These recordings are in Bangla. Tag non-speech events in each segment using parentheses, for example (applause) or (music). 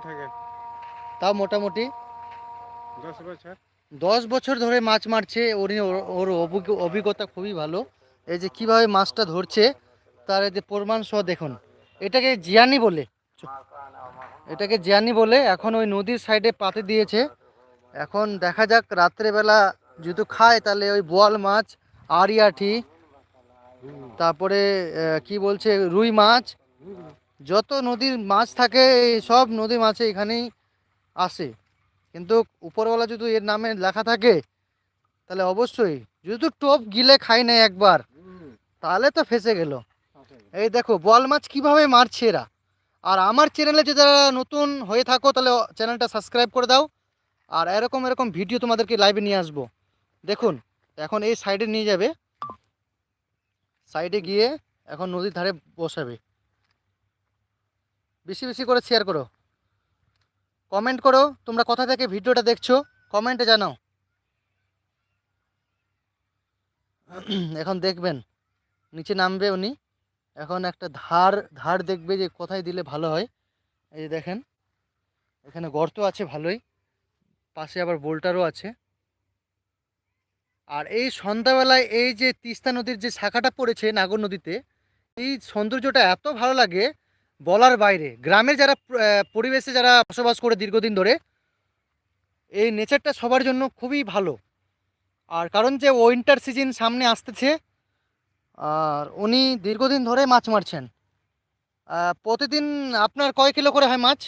থেকে। তাও মোটামুটি? দশ বছর। দশ বছর ধরে মাছ মারছে ওর ওর- ওর অভিজ্ঞ- অভিজ্ঞতা খুবই ভালো। এই যে কীভাবে মাছটা ধরছে তার এই যে প্রমাণ সহ দেখুন। এটাকে জিয়ানি বলে। এটাকে জিয়ানি বলে এখন ওই নদীর সাইডে পাতে দিয়েছে। এখন দেখা যাক রাত্রেবেলা যদি খায় তাহলে ওই বোয়াল মাছ আরিয়াঠি তারপরে কি বলছে রুই মাছ যত নদীর মাছ থাকে সব নদীর মাছে এখানেই আসে। কিন্তু উপরওয়ালা যদি এর নামে লেখা থাকে, তাহলে অবশ্যই যদি টোপ গিলে খাই না একবার, তাহলে তো ফেসে গেল। এই দেখো, বল মাছ কীভাবে মারছে এরা? আর আমার চ্যানেলে যে যারা নতুন হয়ে থাকো, তাহলে চ্যানেলটা সাবস্ক্রাইব করে দাও। আর এরকম এরকম ভিডিও তোমাদেরকে লাইভে নিয়ে আসব। দেখুন, এখন এই সাইডে নিয়ে যাবে। সাইডে গিয়ে এখন নদীর ধারে বসাবে। বেশি বেশি করে শেয়ার করো। কমেন্ট করো, তোমরা কোথা থেকে ভিডিওটা দেখছ কমেন্টে জানাও। (clears throat) এখন দেখবেন, নিচে নামবে উনি। এখন একটা ধার ধার দেখবে যে কোথায় দিলে ভালো হয়। এই দেখেন, এখানে গর্ত আছে ভালোই, পাশে আবার বোল্টারও আছে। আর এই সন্ধ্যাবেলায় এই যে তিস্তা নদীর যে শাখাটা পড়েছে নাগর নদীতে, এই সৌন্দর্যটা এত ভালো লাগে বলার বাইরে গ্রামের যারা পরিবেশে যারা বসবাস করে দীর্ঘদিন ধরে এই নেচারটা সবার জন্য খুবই ভালো। আর কারণ যে উইন্টার সিজন সামনে আসতেছে আর উনি দীর্ঘদিন ধরে মাছ মারছেন। প্রতিদিন আপনার কয় কিলো করে হয় মাছ?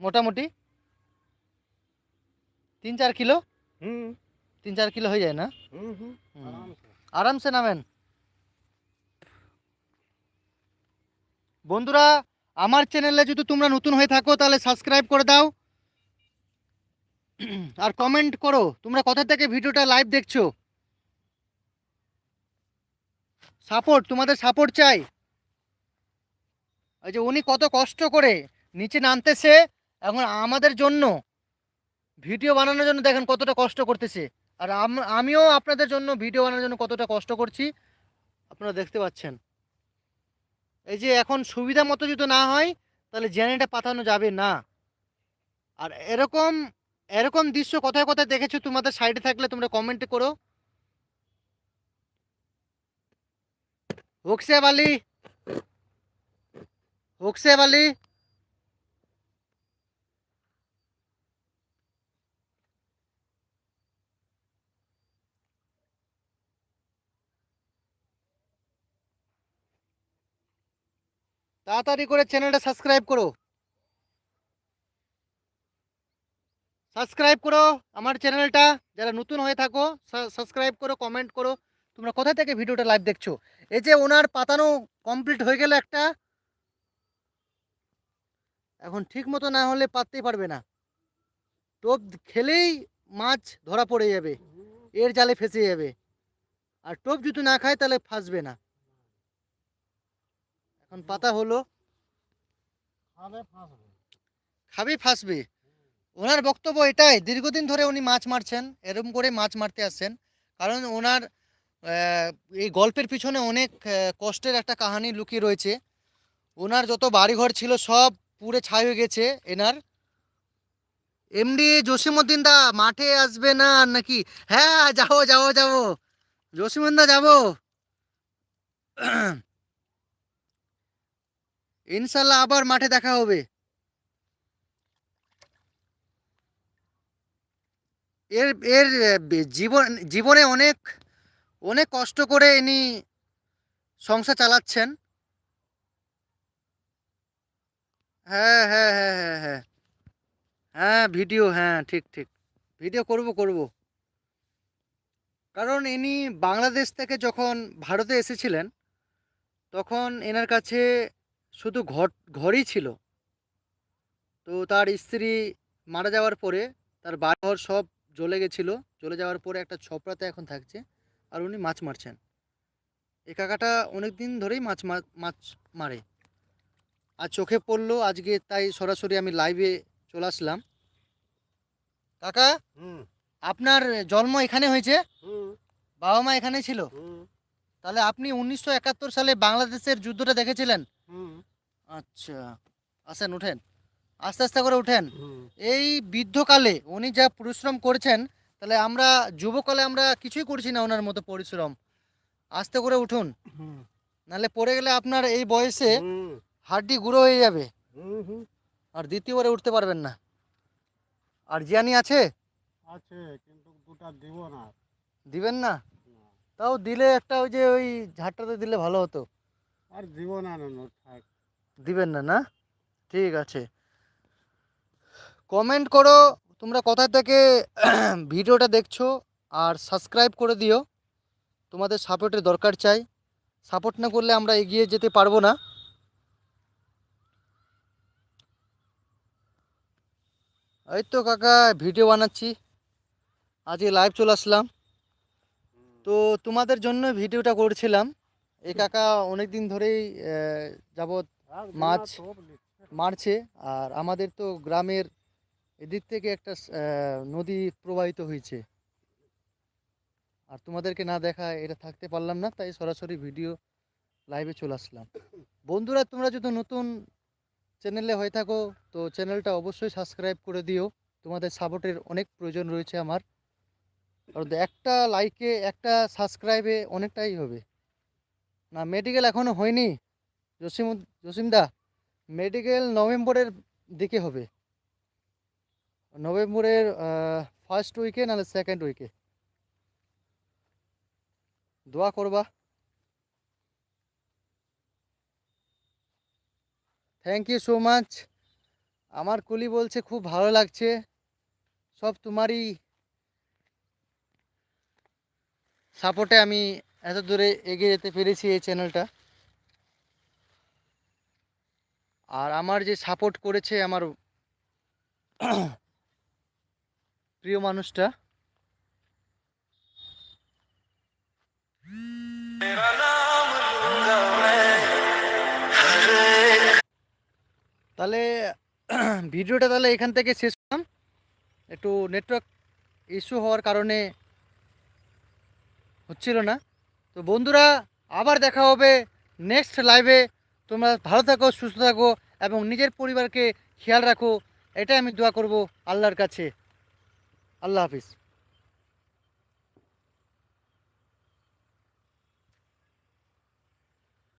মোটামুটি? তিন চার কিলো? তিন চার কিলো হয়ে যায় না। আরামসে নামেন। বন্ধুরা, আমার চ্যানেলে যদি তোমরা নতুন হয়ে থাকো, তাহলে সাবস্ক্রাইব করে দাও। আর কমেন্ট করো, তোমরা কোথা থেকে ভিডিওটা লাইভ দেখছ? সাপোর্ট তোমাদের সাপোর্ট চাই। ওই যে উনি কত কষ্ট করে নিচে নামতেছে, এখন আমাদের জন্য, ভিডিও বানানোর জন্য দেখেন কতটা কষ্ট করতেছে। আর আমিও আপনাদের জন্য ভিডিও বানানোর জন্য কতটা কষ্ট করছি, আপনারা দেখতে পাচ্ছেন। এই যে এখন সুবিধা মতো যদি না হয়, তাহলে জেনারেটা পাঠানো যাবে না। আর এরকম এরকম দৃশ্য কোথায় কোথায় দেখেছ? তোমাদের সাইডে থাকলে তোমরা কমেন্ট করো। হোকসে বালি হোকসে বালি তাড়াতাড়ি করে চ্যানেলটা সাবস্ক্রাইব করো। সাবস্ক্রাইব করো আমার চ্যানেলটা। যারা নতুন হয়ে থাকো সাবস্ক্রাইব করো, কমেন্ট করো। তোমরা কোথা থেকে ভিডিওটা লাইভ দেখছ? এই যে ওনার পাতানো কমপ্লিট হয়ে গেল একটা। এখন ঠিক মতো না হলে পাততেই পারবে না। টোপ খেলেই মাছ ধরা পড়ে যাবে। এর জালে ফেসে যাবে। আর টোপ যদি না খায় তাহলে ফাঁসবে না। এখন পাতা হলো। খাবে ফাঁসবে। ওনার বক্তব্য এটাই দীর্ঘদিন ধরে উনি মাছ মারছেন এরকম করে মাছ মারতে আসছেন। কারণ ওনার এই গল্পের পিছনে অনেক কষ্টের একটা কাহিনী লুকিয়ে রয়েছে। ওনার যত বাড়িঘর ছিল সব পুরে ছাই হয়ে গেছে এনার। এমডি জসিমুদ্দিন দা মাঠে আসবে না আর নাকি? হ্যাঁ যাব যাব যাব। জসিমুদ্দিন দা যাব। ইনশাল্লাহ আবার মাঠে দেখা হবে। এর এর জীবন, জীবনে অনেক অনেক কষ্ট করে ইনি সংসার চালাচ্ছেন। হ্যাঁ হ্যাঁ হ্যাঁ হ্যাঁ হ্যাঁ। হ্যাঁ ভিডিও হ্যাঁ ঠিক ঠিক। ভিডিও করব করব। কারণ ইনি বাংলাদেশ থেকে যখন ভারতে এসেছিলেন, তখন এনার কাছে শুধু ঘর ঘরই ছিল। তো তার স্ত্রী মারা যাওয়ার পরে তার বাড়িঘর সব জ্বলে গেছিল। জ্বলে যাওয়ার পরে একটা ছপড়াতে এখন থাকছে আর উনি মাছ মারছেন। এই কাকাটা অনেক দিন ধরেই মাছ মাছ মারে। আর চোখে পড়ল আজকে তাই সরাসরি আমি লাইভে চলে আসলাম। কাকা আপনার জন্ম এখানে হয়েছে? বাবা মা এখানে ছিল? তাহলে আপনি উনিশশো একাত্তর সালে বাংলাদেশের যুদ্ধটা দেখেছিলেন? হুম। আচ্ছা। আসেন উঠেন। আস্তে আস্তে করে উঠেন। এই বৃদ্ধকালে উনি যা পরিশ্রম করেছেন তাহলে আমরা যুবকালে আমরা কিছুই করছি না ওনার মতো পরিশ্রম। আস্তে করে উঠুন। নাহলে পড়ে গেলে আপনার এই বয়সে হাড্ডি গুঁড়ো হয়ে যাবে। আর দ্বিতীয়বারে উঠতে পারবেন না। আর জিয়ানি আছে? আছে কিন্তু দুটা দিব না। দিবেন না? তাও দিলে একটা ওই যে ওই ঝাড়টাতে দিলে ভালো হতো। আর দিব না না থাক। দিবেন না না? ঠিক আছে। কমেন্ট করো, তোমরা কোথা থেকে (clears throat) ভিডিওটা দেখছ আর সাবস্ক্রাইব করে দিও। তোমাদের সাপোর্টের দরকার চাই। সাপোর্ট না করলে আমরা এগিয়ে যেতে পারব না। এই তো কাকা ভিডিও বানাচ্ছি। আজকে লাইভ চলে আসলাম। তো তোমাদের জন্য ভিডিওটা করছিলাম। এই কাকা অনেক দিন ধরেই যাবৎ মাছ মারছে আর আমাদের তো গ্রামের এদিক থেকে একটা নদী প্রবাহিত হয়েছে। আর তোমাদেরকে না দেখা এটা থাকতে পারলাম না, তাই সরাসরি ভিডিও লাইভে চলে আসলাম। বন্ধুরা, তোমরা যদি নতুন চ্যানেলে হয়ে থাকো, তো চ্যানেলটা অবশ্যই সাবস্ক্রাইব করে দিও। তোমাদের সাপোর্টের অনেক প্রয়োজন রয়েছে আমার। একটা লাইকে একটা সাবস্ক্রাইবে অনেকটাই হবে। না মেডিকেল এখনও হয়নি। জসিম জসিমদা মেডিকেল নভেম্বরের দিকে হবে। নভেম্বরের ফার্স্ট উইকে নাহলে সেকেন্ড উইকে দোয়া করবা। থ্যাংক ইউ সো মাচ আমার কুলি বলছে, খুব ভালো লাগছে। সব তোমারই সাপোর্টে আমি এত দূরে এগিয়ে যেতে পেরেছি এই চ্যানেলটা আর আমার যে সাপোর্ট করেছে আমার (clears throat) প্রিয় মানুষটা। তাহলে (clears throat) ভিডিওটা তাহলে এখান থেকে শেষ করলাম। একটু নেটওয়ার্ক ইস্যু হওয়ার কারণে হচ্ছিল না। তো বন্ধুরা, আবার দেখা হবে নেক্সট লাইভে তোমরা ভালো থাকো, সুস্থ থাকো এবং নিজের পরিবারকে খেয়াল রাখো। এটাই আমি দোয়া করব আল্লাহর কাছে। আল্লাহ হাফিজ।